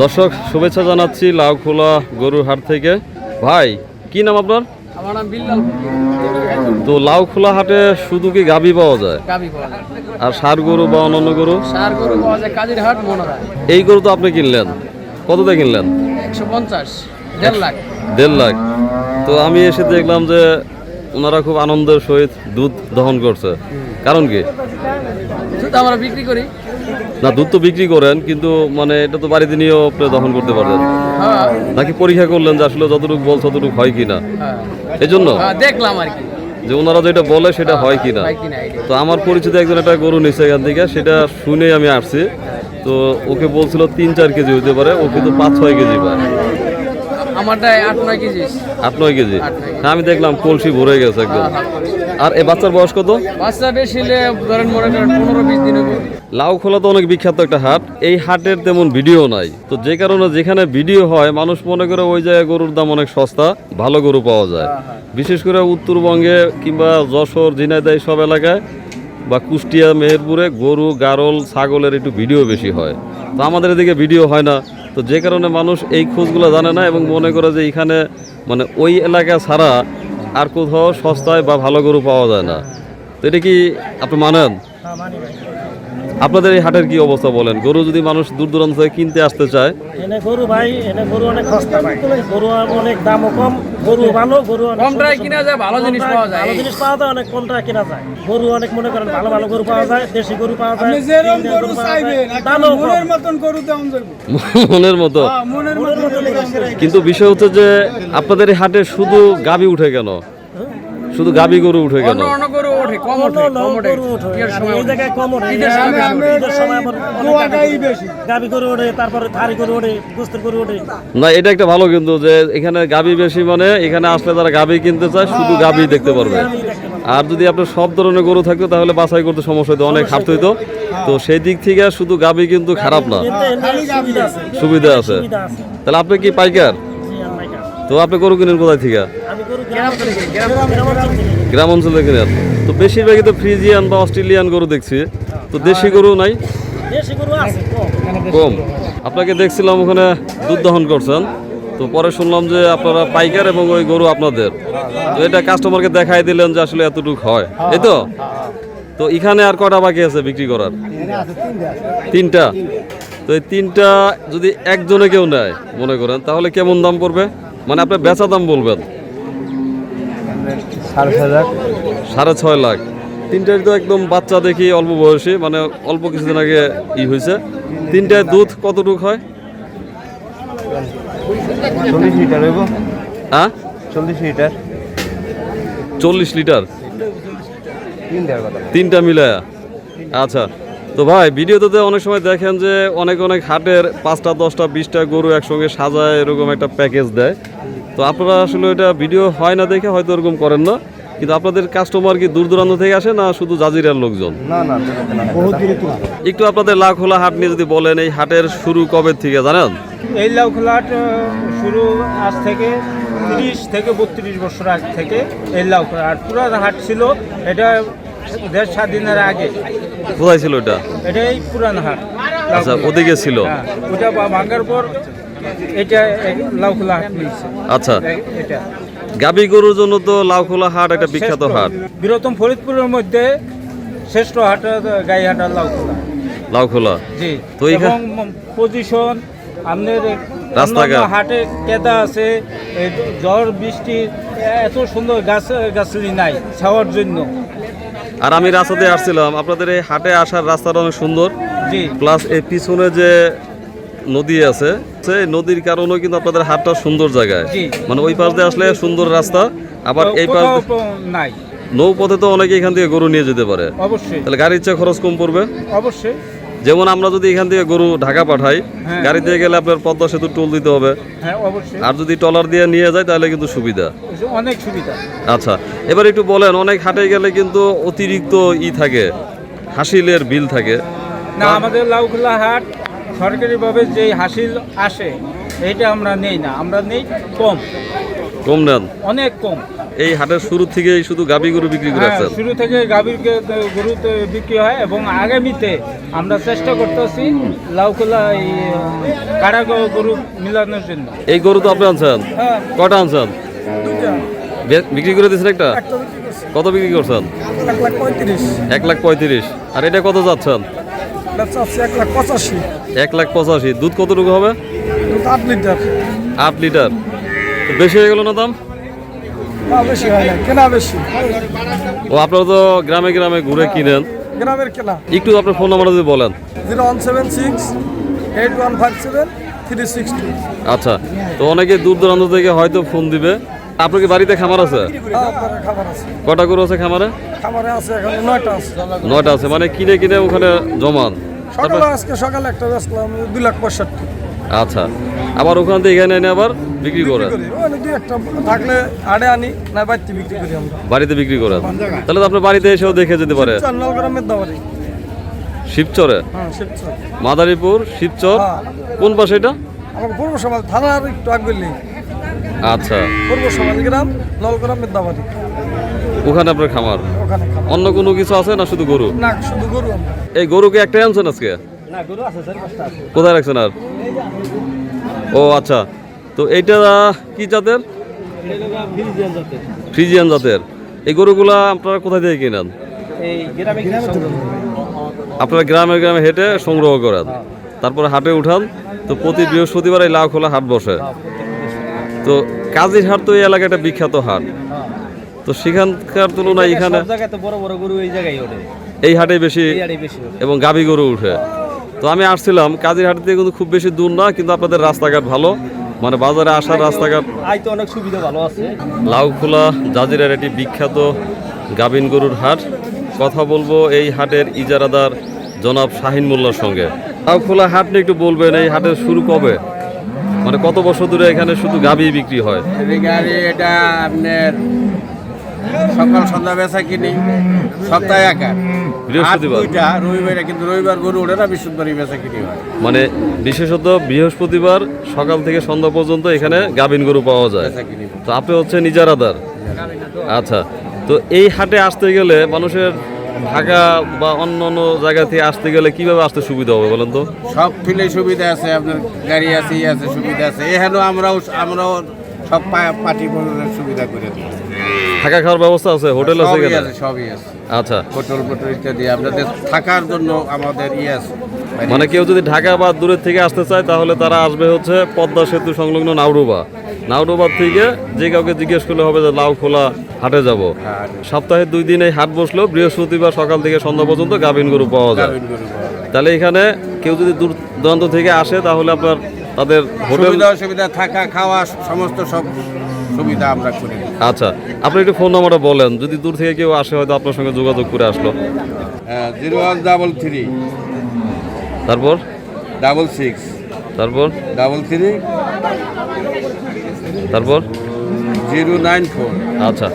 দর্শক শুভেচ্ছা জানাচ্ছি লাউখোলা গরুর হাট থেকে। ভাই কি নাম আপনার? আমার নাম বিল্লাল। তো লাউখোলা হাটে শুধু কি গাবি পাওয়া যায়? গাবি পাওয়া যায়। আর সার গরু বা অন্যান্য গরু? সার গরু পাওয়া যায় কাজির হাট মনোরা। এই গরু তো আপনি কিনলেন। কত দিয়ে কিনলেন? একশো পঞ্চাশ দেড় লাখ। দেড় লাখ। তো আমি এসে দেখলাম যে ওনারা খুব আনন্দের সহিত দুধ দহন করছে। কারণ কি? আমরা বিক্রি করি। না দুধ তো বিক্রি করেন কিন্তু মানে এটা তো বাড়িতে নিয়েও আপনি দহন করতে পারবেন। হ্যাঁ। নাকি পরীক্ষা করলেন যে আসলে যতটুকু বল ততটুকু হয় কিনা? হ্যাঁ। এই জন্য হ্যাঁ, দেখলাম আর কি। যে ওনারা যেটা বলে সেটা হয় কিনা? তো আমার পরিচিত একজন একটা গরু নিচ্ছে এখান থেকে সেটা শুনেই আমি আসছি। তো ওকে বলছিল তিন চার কেজি হতে পারে ও কিন্তু পাঁচ ছয় কেজি পায়। আমারটা আট নয় কেজি। আট নয় কেজি? আট নয় কেজি। হ্যাঁ, আমি দেখলাম কলসি ভরে গেছে একদম। আর এই বাচ্চার বয়স কত? বাচ্চা বেশি হলে ধরেন মনে করেন পনেরো বিশ দিন লাউ খোলা তো অনেক বিখ্যাত একটা হাট এই হাটের তেমন ভিডিও নাই। তো যে কারণে যেখানে ভিডিও হয় মানুষ মনে করে ওই জায়গায় গরুর দাম অনেক সস্তা ভালো গরু পাওয়া যায়। বিশেষ করে উত্তরবঙ্গে কিংবা যশোর ঝিনাইদহ সব এলাকায় বা কুষ্টিয়া মেহেরপুরে গরু গারল ছাগলের একটু ভিডিও বেশি হয়। তো আমাদের এদিকে ভিডিও হয় না। তো যে কারণে মানুষ এই খোঁজগুলো জানে না এবং মনে করে যে এখানে মানে ওই এলাকা ছাড়া আর কোথাও সস্তায় বা ভালো গরু পাওয়া যায় না। তো এটা কি আপনি মানেন? আপনাদের এই হাটের কি অবস্থা বলেন? গরু যদি মানুষ দূর দূরান্ত থেকে কিনতে আসতে চায়? এনে গরু ভাই এনে গরু অনেক সস্তা ভাই। গরু অনেক দামও কম গরু ভালো গরু অনেক কম টাকায় কিনা যায় ভালো জিনিস পাওয়া যায়। ভালো জিনিস পাওয়া যায় অনেক কম টাকা কেনা যায়। গরু অনেক মনে করেন ভালো ভালো গরু পাওয়া যায় দেশি গরু পাওয়া যায় যেরকম গরু চাইবেন দামও মনের মতন গরু দাম যাবে মনের মতো? মনের গরুর মতো কিন্তু বিষয় হচ্ছে যে আপনাদের এই হাটে শুধু গাবি উঠে কেন? শুধু গাবি গরু উঠে কেন অন্য অন্য গরু ওঠে কম ওঠে কম ওঠে। গরু ওঠে। ঈদের আর সময় এই জায়গায় কম ওঠে। ঈদের সময় ঈদের সময় আবার অনেক দোয়াটাই গাভী- বেশি। গাভী গরু ওঠে তারপরে থারি গরু ওঠে গোস্তের গরু ওঠে। না এটা একটা ভালো কিন্তু যে এখানে গাবি বেশি মানে এখানে আসলে যারা গাবি কিনতে চায় শুধু গাবি দেখতে পারবে। আর যদি আপনার সব ধরনের গরু থাকতো তাহলে বাছাই করতে সমস্যা হতো অনেক হাঁটতে হতো তো সেই দিক থেকে শুধু গাবি কিন্তু খারাপ না। সুবিধা আছে। তাহলে আপনি কি পাইকার। তো আপনি গরু কিনেন কোথায় থেকে? গ্রাম অঞ্চল কিনেন। তো বেশিরভাগই তো ফ্রিজিয়ান বা অস্ট্রেলিয়ান গরু দেখছি। তো দেশি গরু নাই? কম। আপনাকে দেখছিলাম ওখানে দুধ দহন করছেন। তো পরে শুনলাম যে আপনারা পাইকার এবং ওই গরু আপনাদের। তো এটা কাস্টমারকে দেখাই দিলেন যে আসলে এতটুকু হয়। এই তো? তো এখানে আর কটা বাকি আছে বিক্রি করার? তিনটা। তো এই তিনটা যদি একজনে কেউ নেয়, মনে করেন, তাহলে কেমন দাম পড়বে? মানে আপনি বেচা দাম বলবেন? সাড়ে ছয় লাখ। তিনটায় তো একদম বাচ্চা দেখি অল্প বয়সী মানে অল্প কিছুদিন আগে ই হয়েছে। তিনটায় দুধ কতটুক হয়? চল্লিশ লিটার হইব। হ্যাঁ? চল্লিশ লিটার। চল্লিশ লিটার? তিন তিনটা মিলায়া? আচ্ছা। তো ভাই ভিডিওতে অনেক সময় দেখেন যে অনেক অনেক হাটের পাঁচটা দশটা বিশটা গরু একসঙ্গে সাজায় এরকম একটা প্যাকেজ দেয়। তো আপনারা আসলে এটা ভিডিও হয় না দেখে হয়তো এরকম করেন না। কিন্তু আপনাদের কাস্টমার কি দূর দূরান্ত থেকে আসে না শুধু জাজিরার লোকজন? না না বহুত একটু আপনাদের লাখোলা হাট নিয়ে যদি বলেন এই হাটের শুরু কবে থেকে জানেন? এই লাউখোলা হাট শুরু আজ থেকে তিরিশ থেকে বত্রিশ বছর আগ থেকে এই লাউখোলা হাট। পুরান হাট ছিল এটা দেড় স্বাধীনের আগে। কোথায় ছিল এটা এটাই পুরান হাট। আচ্ছা ওদিকে ছিল? হ্যাঁ, ওটা ভাঙার পর এটা লাউখোলা হাট আচ্ছা। এটা। গাবি গরুর জন্য তো লাউখোলা হাট একটা বিখ্যাত হাট। বৃহত্তম ফরিদপুরের মধ্যে শ্রেষ্ঠ হাট গাইহাট আর লাউখোলা। লাউখোলা? জি। তো এবং পজিশন আপনার রাস্তাঘাট। হাটে কেদা আছে ঝড় বৃষ্টি এত সুন্দর গাছ গাছলি নাই ছাওয়ার জন্য। আর আমি রাস্তা দিয়ে আসছিলাম। আপনাদের এই হাটে আসার রাস্তাটা অনেক সুন্দর। প্লাস এই পিছনে যে নদী আছে সেই নদীর কারণেও কিন্তু আপনাদের হাটটা সুন্দর জায়গায়। মানে ওই পাশ দিয়ে আসলে সুন্দর রাস্তা। আবার এই পাশ নাই। নৌপথে তো অনেকে এখান থেকে গরু নিয়ে যেতে পারে। অবশ্যই। তাহলে গাড়ির চেয়ে খরচ কম পড়বে। অবশ্যই। যেমন আমরা যদি এখান থেকে গরু ঢাকা পাঠাই গাড়িতে গাড়ি দিয়ে গেলে আপনার পদ্মা সেতু টোল দিতে হবে। হ্যাঁ আর যদি টলার দিয়ে নিয়ে যায় তাহলে কিন্তু সুবিধা। অনেক সুবিধা। আচ্ছা এবার একটু বলেন অনেক হাটে গেলে কিন্তু অতিরিক্ত ই থাকে হাসিলের বিল থাকে। না আমাদের লাউখোলা হাট সরকারিভাবে যেই হাসিল আসে এইটা আমরা নেই না আমরা নেই কম। কম নেন? অনেক কম। এই হাটের শুরু থেকেই শুধু গাবি গরু বিক্রি করে হ্যাঁ, আসছেন? শুরু থেকে গাভীর গরু বিক্রি হয় এবং আগামীতে আমরা চেষ্টা করতেছি লাউকলা এই কাড়া গরু মিলানোর জন্য। এই গরু তো আপনি আনছেন? কটা আনছেন? বিক্রি করে দিয়েছেন একটা? কত বিক্রি করছেন? এক লাখ পঁয়ত্রিশ। এক লাখ পঁয়ত্রিশ। আর এটা কত যাচ্ছেন? এক লাখ পঁচাশি। এক লাখ পঁচাশি। দুধ কতটুকু হবে? আট লিটার। আট লিটার। বেশি হয়ে গেল না দাম? বেশি হয় না কেনা বেশি। ও আপনারা তো গ্রামে গ্রামে ঘুরে কিনেন। গ্রামের কেনা। একটু আপনার ফোন নাম্বারটা যদি বলেন। Zero one seven six eight one five seven three six two. আচ্ছা তো অনেকে দূর দূরান্ত থেকে হয়তো ফোন দিবে। আপনার কি বাড়িতে খামার আছে? কটা গরু আছে খামারে? খাবারে আছে এখানে নয়টা আছে। নয়টা আছে মানে কিনে কিনে ওখানে জমান। সকালে আজকে সকালে একটা বেচলাম দুই লাখ পঁয়ষট্টি। আচ্ছা। আবার ওখান থেকে এখানে এনে আবার বিক্রি করে? করি। থাকলে আড়ে আনি না বাড়িতে বিক্রি করি আমরা। বাড়িতে বিক্রি করেন তাহলে তো আপনার বাড়িতে এসেও দেখে যেতে পারে। শিবচরে হ্যাঁ মাদারীপুর শিবচর? হ্যাঁ। কোন পাশে এটা? পূর্ব সমাজ থানার একটু আগ গেলেই আচ্ছা। পূর্ব সমাজ গ্রাম নলগ্রামের দাবারি ওখানে আপনার খামার? অন্য কোনো কিছু আছে না শুধু গরু? না শুধু গরু এই গরুকে একটাই আনছেন আজকে? কোথায় রাখছেন আর? ও আচ্ছা। তো এইটা কি জাতের? ফ্রিজিয়ান জাতের। এই গরুগুলা আপনারা কোথায় থেকে কিনেন? আপনারা গ্রামে গ্রামে হেঁটে সংগ্রহ করেন। তারপরে হাটে উঠান। তো প্রতি বৃহস্পতিবার এই লাউ খোলা হাট বসে। তো কাজীর হাট তো এই এলাকায় একটা বিখ্যাত হাট। তো সেখানকার তুলনায় এখানে এই হাটে বেশি এবং গাবি গরু উঠে। তো আমি আসছিলাম। কাজীর হাট থেকে কিন্তু খুব বেশি দূর না কিন্তু আপনাদের রাস্তাঘাট ভালো। মানে বাজারে আসার রাস্তাঘাট অনেক সুবিধা ভালো আছে। লাউখোলা জাজিরার একটি বিখ্যাত গাবিন গরুর হাট। কথা বলব এই হাটের ইজারাদার জনাব শাহিন মোল্লার সঙ্গে। লাউখোলা হাট নিয়ে একটু বলবেন এই হাটের শুরু কবে? মানে কত বছর ধরে এখানে শুধু গাবি বিক্রি হয়? গাড়ি এটা আপনার সকাল সন্ধ্যা বেচা কিনি। সপ্তাহে একা বৃহস্পতিবার। দুইটা রবিবারে কিন্তু রবিবার গরু ওঠে না বৃহস্পতিবার বেচা কিনি হয়। মানে বিশেষত বৃহস্পতিবার সকাল থেকে সন্ধ্যা পর্যন্ত এখানে গাবিন গরু পাওয়া যায়। তো আপনি হচ্ছেন ইজারাদার আচ্ছা। তো এই হাটে আসতে গেলে মানুষের ঢাকা বা অন্য অন্য জায়গা থেকে আসতে গেলে কীভাবে আসতে সুবিধা হবে বলেন তো? সব ফিলে সুবিধা আছে আপনার গাড়ি আছে ই আছে সুবিধা আছে। এখানেও আমরাও আমরাও সব পার্টি সুবিধা করে দিই। থাকা খাওয়ার ব্যবস্থা আছে? হোটেল আছে সবই আছে সবই আছে। আচ্ছা। হোটেল ফোটেল ইত্যাদি আপনাদের থাকার জন্য আমাদের ই আছে। মানে কেউ যদি ঢাকা বা দূরের থেকে আসতে চায় তাহলে তারা আসবে হচ্ছে পদ্মা সেতু সংলগ্ন নাউডুবা নাউডুবা থেকে যে কাউকে জিজ্ঞেস করলে হবে যে লাউ খোলা হাটে যাব। হ্যাঁ, সপ্তাহে দুই দিন এই হাট বসলেও বৃহস্পতিবার সকাল থেকে সন্ধ্যা পর্যন্ত গাভিন গরু পাওয়া যায়। তাহলে এখানে কেউ যদি দূর দূরান্ত থেকে আসে তাহলে আপনার তাদের হোটেল সুবিধা অসুবিধা থাকা খাওয়া সমস্ত সব সুবিধা আমরা করি। আচ্ছা আপনি একটু ফোন নাম্বারটা বলেন। যদি দূর থেকে কেউ আসে হয়তো আপনার সঙ্গে যোগাযোগ করে আসলো। Zero one double three. তারপর? Double six. তারপর? Double three. তারপর? Zero nine four. আচ্ছা।